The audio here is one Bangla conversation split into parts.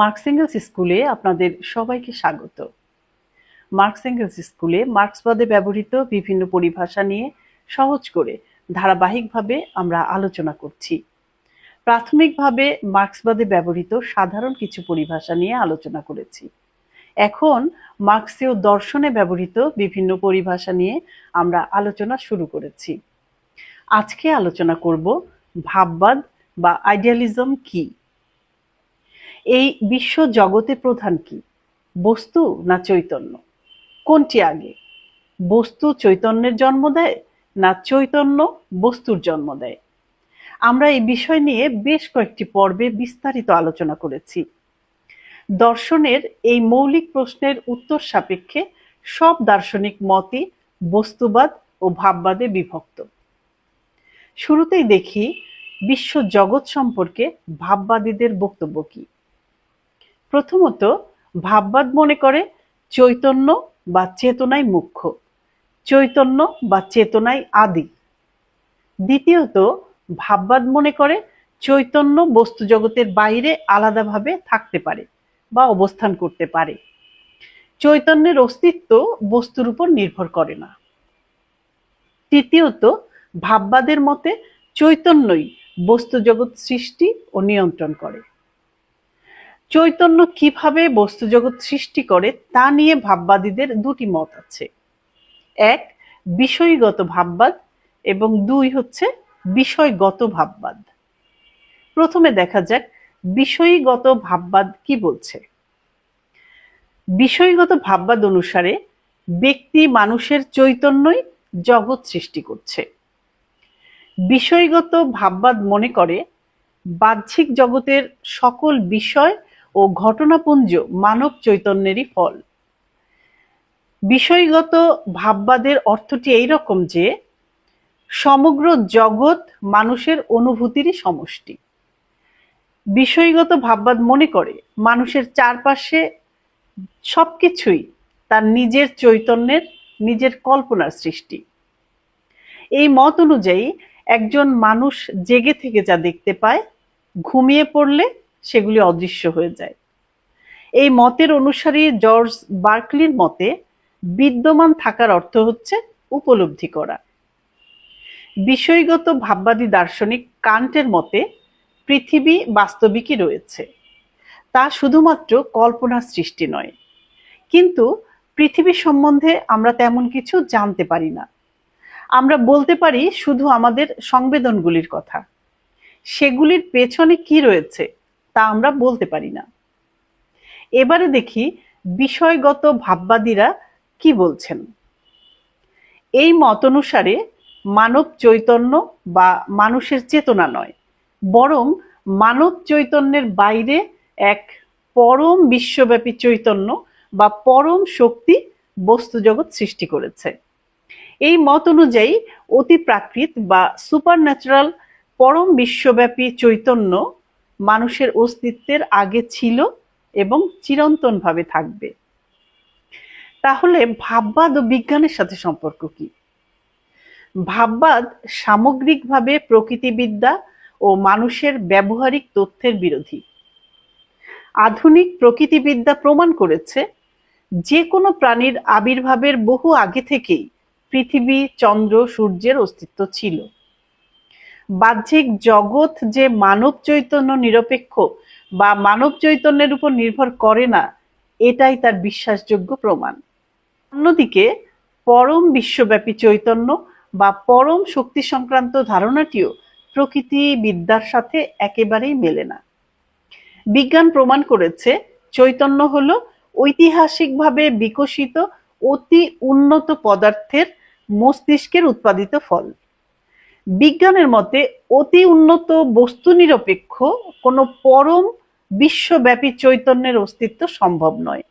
মার্কস এঙ্গেলস স্কুলে আপনাদের সবাইকে স্বাগত। মার্কস এঙ্গেলস স্কুলে মার্ক্সবাদে ব্যবহৃত বিভিন্ন পরিভাষা নিয়ে সহজ করে ধারাবাহিকভাবে আমরা আলোচনা করছি। প্রাথমিকভাবে মার্কসবাদে ব্যবহৃত সাধারণ কিছু পরিভাষা নিয়ে আলোচনা করেছি। এখন মার্ক্সীয় দর্শনে ব্যবহৃত বিভিন্ন পরিভাষা নিয়ে আমরা আলোচনা শুরু করেছি। আজকে আলোচনা করব ভাববাদ বা আইডিয়ালিজম কি? এই বিশ্ব জগতে প্রধান কি? বস্তু না চৈতন্য? কোনটি আগে? বস্তু চৈতন্যের জন্ম দেয় না চৈতন্য বস্তুর জন্ম দেয়? আমরা এই বিষয় নিয়ে বেশ কয়েকটি পর্বে বিস্তারিত আলোচনা করেছি। দর্শনের এই মৌলিক প্রশ্নের উত্তর সাপেক্ষে সব দার্শনিক মতই বস্তুবাদ ও ভাববাদে বিভক্ত। শুরুতেই দেখি, বিশ্ব জগৎ সম্পর্কে ভাববাদীদের বক্তব্য কি? প্রথমত, ভাববাদ মনে করে চৈতন্য বা চেতনাই মুখ্য। চৈতন্য বা চেতনাই আদি। দ্বিতীয়ত, ভাববাদ মনে করে চৈতন্য বস্তু জগতের বাইরে আলাদাভাবে থাকতে পারে বা অবস্থান করতে পারে। চৈতন্যের অস্তিত্ব বস্তুর উপর নির্ভর করে না। তৃতীয়ত, ভাববাদের মতে চৈতন্যই বস্তু জগৎ সৃষ্টি ও নিয়ন্ত্রণ করে। চৈতন্য কীভাবে বস্তু জগৎ সৃষ্টি করে তা নিয়ে ভাববাদীদের দুটি মত আছে। এক, বিষয়গত ভাববাদ এবং দুই হচ্ছে বিষয়গত ভাববাদ। প্রথমে দেখা যাক বিষয়গত ভাববাদ কি বলছে। বিষয়গত ভাববাদ অনুসারে ব্যক্তি মানুষের চৈতন্যই জগৎ সৃষ্টি করছে। বিষয়গত ভাববাদ মনে করে বাহ্যিক জগতের সকল বিষয় ও ঘটনাপুঞ্জ মানব চৈতন্যেরই ফল। বিষয়গত ভাববাদের অর্থটি এইরকম যে, সমগ্র জগৎ মানুষের অনুভূতিরই সমষ্টি। বিষয়গত ভাববাদ মনে করে, মানুষের চারপাশে সবকিছুই তার নিজের চৈতন্যের, নিজের কল্পনার সৃষ্টি। এই মত অনুযায়ী একজন মানুষ জেগে থেকে যা দেখতে পায়, ঘুমিয়ে পড়লে সেগুলি অদৃশ্য হয়ে যায়। এই মতের অনুসারী জর্জ বার্কলির মতে, বিদ্যমান থাকার অর্থ হচ্ছে উপলব্ধি করা। বিষয়গত ভাববাদী দার্শনিক কান্টের মতে, পৃথিবী বাস্তবিকই রয়েছে। তা শুধুমাত্র কল্পনার সৃষ্টি নয়। কিন্তু পৃথিবী সম্বন্ধে আমরা তেমন কিছু জানতে পারি না। আমরা বলতে পারি শুধু আমাদের সংবেদনগুলির কথা। সেগুলির পেছনে কি রয়েছে? তা আমরা বলতে পারি না। এবারে দেখি বিষয়গত ভাববাদীরা কি বলছেন। এই মত অনুসারে মানব চৈতন্য বা মানুষের চেতনা নয়, বরং মানব চৈতন্যের বাইরে এক পরম বিশ্বব্যাপী চৈতন্য বা পরম শক্তি বস্তু জগৎ সৃষ্টি করেছে। এই মত অনুযায়ী অতি প্রাকৃত বা সুপার ন্যাচারাল পরম বিশ্বব্যাপী চৈতন্য মানুষের অস্তিত্বের আগে ছিল এবং চিরন্তনভাবে থাকবে। তাহলে ভাববাদ ও বিজ্ঞানের সাথে সম্পর্ক কি? ভাববাদ সামগ্রিকভাবে প্রকৃতিবিদ্যা ও মানুষের ব্যবহারিক তথ্যের বিরোধী। আধুনিক প্রকৃতিবিদ্যা প্রমাণ করেছে, যে কোনো প্রাণীর আবির্ভাবের বহু আগে থেকেই পৃথিবী, চন্দ্র, সূর্যের অস্তিত্ব ছিল। বাহ্যিক জগৎ যে মানব চৈতন্য নিরপেক্ষ বা মানব চৈতন্যের উপর নির্ভর করে না, এটাই তার বিশ্বাসযোগ্য প্রমাণ। অন্যদিকে, পরম বিশ্বব্যাপী চৈতন্য বা পরম শক্তি সংক্রান্ত ধারণাটিও প্রকৃতি বিদ্যার সাথে একেবারেই মেলে না। বিজ্ঞান প্রমাণ করেছে, চৈতন্য হল ঐতিহাসিকভাবে বিকশিত অতি উন্নত পদার্থের মস্তিষ্কের উৎপাদিত ফল। বিজ্ঞানের মতে অতি উন্নত বস্তু নিরপেক্ষ কোনো পরম বিশ্বব্যাপী চৈতন্যের অস্তিত্ব সম্ভব নয়।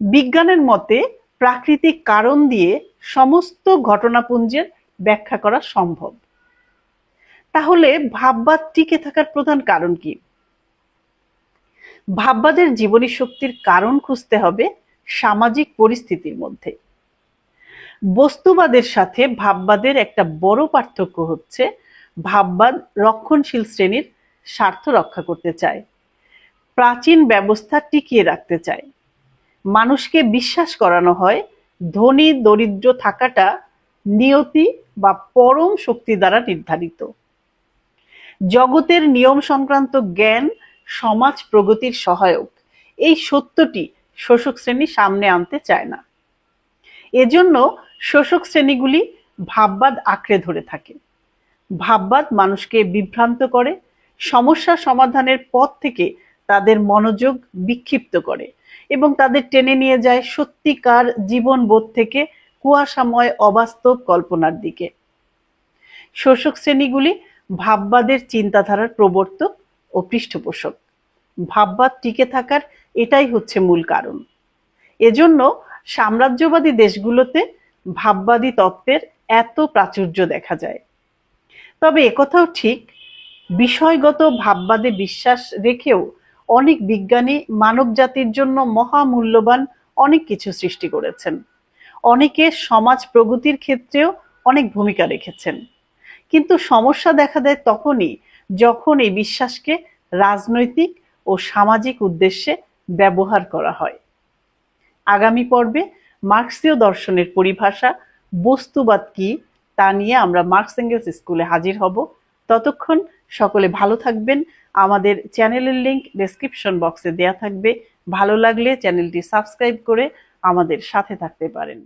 বিজ্ঞানের মতে প্রাকৃতিক কারণ দিয়ে সমস্ত ঘটনাপুঞ্জের ব্যাখ্যা করা সম্ভব। তাহলে ভাববাদ টিকে থাকার প্রধান কারণ কি? ভাববাদের জীবনী শক্তির কারণ খুঁজতে হবে সামাজিক পরিস্থিতির মধ্যে। বস্তুবাদের সাথে ভাববাদের একটা বড় পার্থক্য হচ্ছে, ভাববাদ রক্ষণশীল শ্রেণির স্বার্থ রক্ষা করতে চায়, প্রাচীন ব্যবস্থা টিকিয়ে রাখতে চায়। মানুষকে বিশ্বাস করানো হয়, ধনী দরিদ্র থাকাটা নিয়তি বা পরম শক্তি দ্বারা নির্ধারিত। জগতের নিয়ম সংক্রান্ত জ্ঞান সমাজ প্রগতির সহায়ক। এই সত্যটি শোষক শ্রেণি সামনে আনতে চায় না। এজন্য শোষক শ্রেণীগুলি ভাববাদ আঁকড়ে ধরে থাকে। ভাববাদ মানুষকে বিভ্রান্ত করে, সমস্যা সমাধানের পথ থেকে তাদের মনোযোগ বিক্ষিপ্ত করে এবং তাদের টেনে নিয়ে যায় সত্যিকার জীবনবোধ থেকে কুয়াশাময় অবাস্তব কল্পনার দিকে। শোষক শ্রেণীগুলি ভাববাদের চিন্তাধারার প্রবর্তক ও পৃষ্ঠপোষক। ভাববাদ টিকে থাকার এটাই হচ্ছে মূল কারণ। এজন্য সাম্রাজ্যবাদী দেশগুলোতে ভাববাদী তত্ত্বের এত প্রাচুর্য দেখা যায়। তবে একথাও ঠিক, বিষয়গত ভাববাদে বিশ্বাস রেখেও অনেক বিজ্ঞানী মানব জাতির জন্য মহামূল্যবান অনেক কিছু সৃষ্টি করেছেন। অনেকে সমাজ প্রগতির ক্ষেত্রেও অনেক ভূমিকা রেখেছেন। কিন্তু সমস্যা দেখা দেয় তখনই যখন এই বিশ্বাসকে রাজনৈতিক ও সামাজিক উদ্দেশ্যে ব্যবহার করা হয়। আগামী পর্বে মার্ক্সীয় দর্শনের পরিভাষা, বস্তুবাদ কি, তা নিয়ে আমরা মার্কস এঙ্গেলস স্কুলে হাজির হব। ততক্ষণ সকলে ভালো থাকবেন। আমাদের চ্যানেলের লিংক ডেসক্রিপশন বক্সে দেয়া থাকবে। ভালো লাগলে চ্যানেলটি সাবস্ক্রাইব করে আমাদের সাথে থাকতে পারেন।